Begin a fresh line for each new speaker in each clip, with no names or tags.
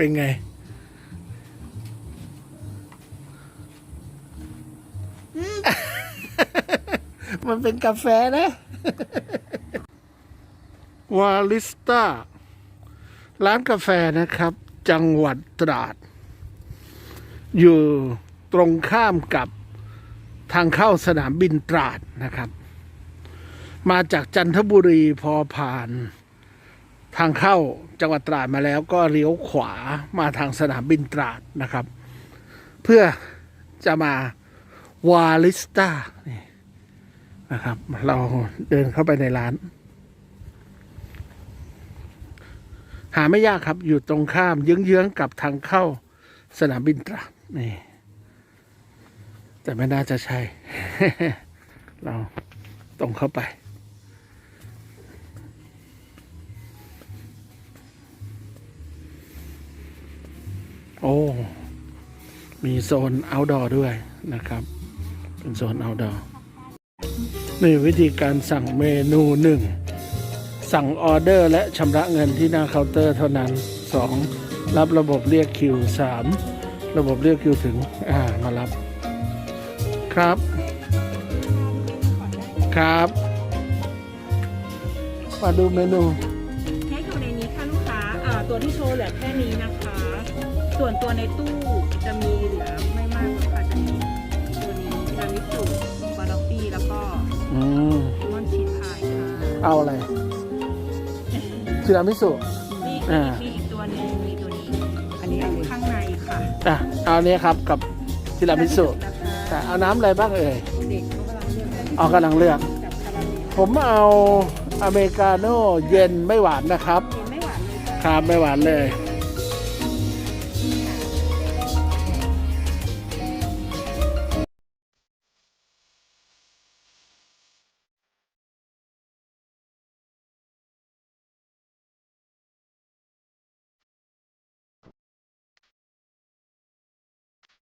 เป็นไง มันเป็นกาแฟนะ วาลิสต้า ร้านกาแฟนะครับ จังหวัดตราด อยู่ตรงข้ามกับทางเข้าสนามบินตราดนะครับ มาจากจันทบุรีพอผ่าน ทางเข้าจังหวัดตราดมาแล้วก็เลี้ยวขวามาทางสนามบินตราดนะครับ เพื่อจะมาวาลิสตานี่นะครับ เราเดินเข้าไปในร้าน หาไม่ยากครับอยู่ตรงข้ามเยื้องๆกับทางเข้าสนามบินตราดนี่แต่ไม่น่าจะใช่ เราตรงเข้าไป โอ้ มีโซน outdoor ด้วยนะครับ เป็นโซน outdoor นี่วิธีการสั่งเมนูหนึ่งสั่งออเดอร์และชำระเงินที่หน้าเคาน์เตอร์เท่านั้น 2. รับระบบเรียกคิว 3. ระบบเรียกคิวถึง อ่า มารับ ครับ ครับ มาดูเมนู
เค้กอยู่ในนี้ค่ะลูกค้า อ่า ตัวที่โชว์เหลือแค่นี้นะคะ ส่วนตัวในตู้จะมีเหลือไม่มากหรอกค่ะจะมีตัวนี้รามิสุบาร์ฟี่แล้วก็
อืม
เลมอนชีสพายค่ะ
เอาอะไรทีรามิสุ
มี
อ่า
มีอีกตัวหนึงมีตัวนี้อันนี้อยู่ข้างในค่ะ
อะเอาเนี้ยครับกับทีรามิสุ
นะคะ
แต่เอาน้ำอะไรบ้างเอ่ย
เด็กเขากำลังเลือกได้
เอากำลังเลือก
กับคาราเมล
ผมเอาอเมริกาโน่เย็นไม่หวานนะครับ
เห็นไม่หวานเลยค่ะ
ครับไม่หวานเลย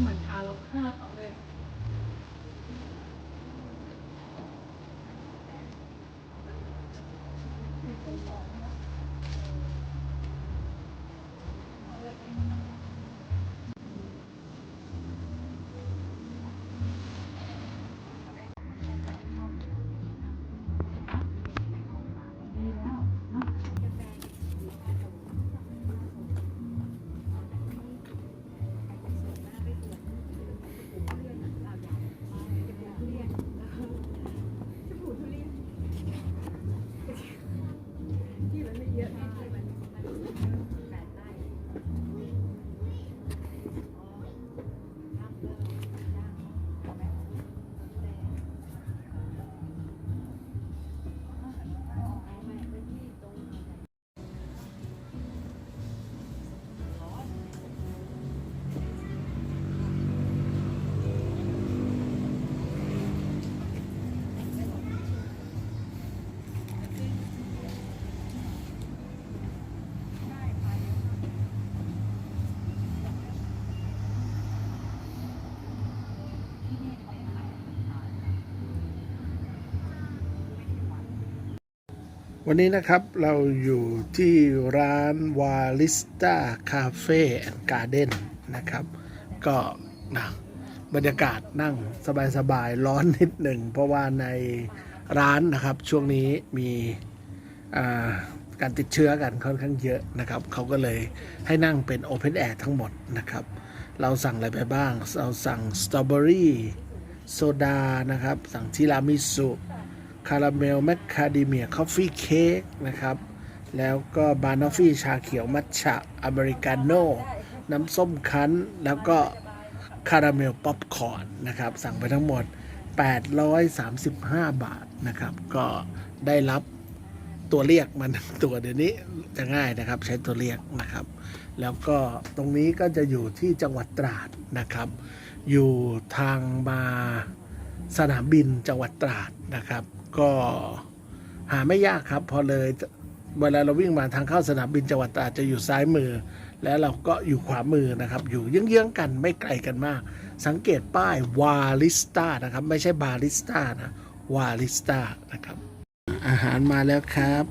เหมือนทาแล้วข้าเขาเลย
วันนี้นะครับเราอยู่ที่ร้านวาลิสตาคาเฟ่แอนด์การ์เด้นนะครับ ก็นะบรรยากาศนั่งสบายๆ ร้อนนิดหนึ่ง เพราะว่าในร้านนะครับช่วงนี้มีการติดเชื้อกันค่อนข้างเยอะนะครับ เขาก็เลยให้นั่งเป็นโอเพนแอร์ทั้งหมดนะครับ เราสั่งอะไรไปบ้าง เราสั่งสตรอเบอรี่โซดานะครับ สั่งทีรามิสุ คาราเมลแมคคาเดเมียคอฟฟี่เค้กนะครับ แล้วก็บานอฟฟี่ชาเขียวมัทฉะอเมริกาโน่น้ำส้มคั้น แล้วก็คาราเมลป๊อปคอร์นนะครับ สั่งไปทั้งหมด 835 บาทนะครับ ก็ได้รับตัวเรียกมันตัวเดี๋ยวนี้จะง่ายนะครับ ใช้ตัวเรียกนะครับ แล้วก็ตรงนี้ก็จะอยู่ที่จังหวัดตราดนะครับ อยู่ทางมาสนามบินจังหวัดตราดนะครับ ก็หาไม่ยากครับ พอเลยเวลาเราวิ่งมาทางเข้าสนามบินจังหวัดตราดจะอยู่ซ้ายมือ แล้วเราก็อยู่ขวามือนะครับ อยู่เยื้องๆกันไม่ไกลกันมาก สังเกตป้ายวาลิสตานะครับ ไม่ใช่บาริสตานะวาลิสตานะครับ อาหารมาแล้วครับ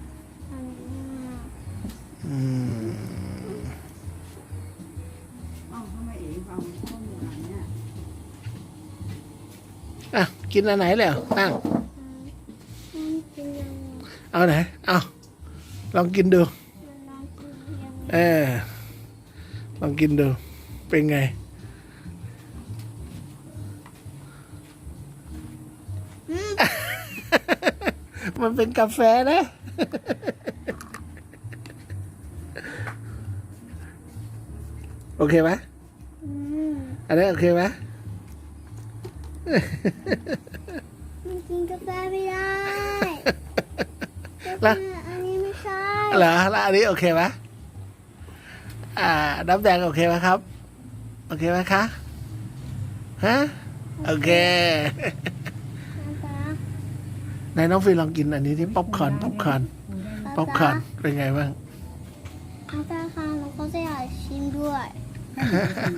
อืมอะ กินอันไหนแล้วนั่ง เอาไหนเอาลองกินดู เออลองกินดู เป็นไง มันเป็นกาแฟนะ โอเคไหมอันนี้โอเคไหม
มันกินกาแฟไม่ได้
แล้ว
อันนี้ไม่ใช่
เหรอแล้วอันนี้โอเคไหมอ่า น้ำแดงโอเคไหมครับ โอเคไหมคะฮะโอเค
น้ำตา
ไหนน้องฟิลลองกินอันนี้ที่ป๊อปคอร์นป๊อปคอร์นป๊อปคอร์นเป็นไงบ้าง
น้ำตาค่ะหนูก็จะอยากชิมด้วย
ให้หนูไปชิม